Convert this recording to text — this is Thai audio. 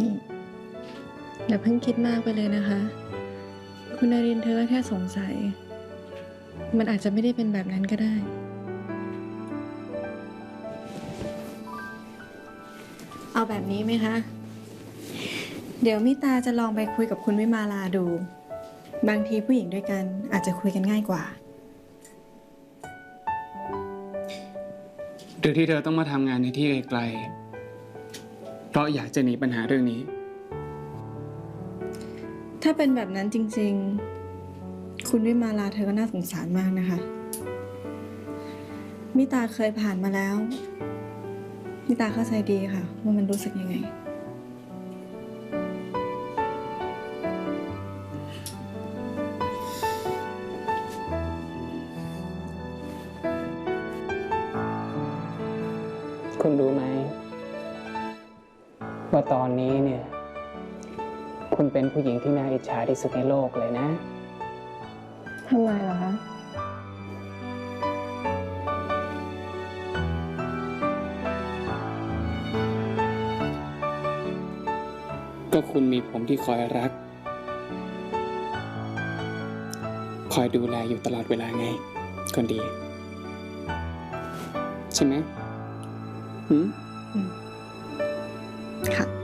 นี่อย่าเพิ่งคิดมากไปเลยนะคะ คุณนารินเธอก็แค่สงสัย มันอาจจะไม่ได้เป็นแบบนั้นก็ได้ เอาแบบนี้ไหมคะ เดี๋ยวมิตาจะลองไปคุยกับคุณวิมาลาดู บางทีผู้หญิงด้วยกันอาจจะคุยกันง่ายกว่า หรือที่เธอต้องมาทำงานในที่ไกล ราะอยากจะหนีปัญหาเรื่องนี้ ถ้าเป็นแบบนั้นจริง ๆ คุณวิมาลาเธอก็น่าสงสารมากนะคะ มิตาเคยผ่านมาแล้ว มิตาเข้าใจดีค่ะ ว่ามันรู้สึกยังไง คุณรู้ไหม ว่าตอนนี้เนี่ย คุณเป็นผู้หญิงที่น่าอิจฉาที่สุดในโลกเลยนะ ทำไมเหรอคะ ก็คุณมีผมที่คอยรัก คอยดูแลอยู่ตลอดเวลาไง คนดี ใช่ไหมหืม 看。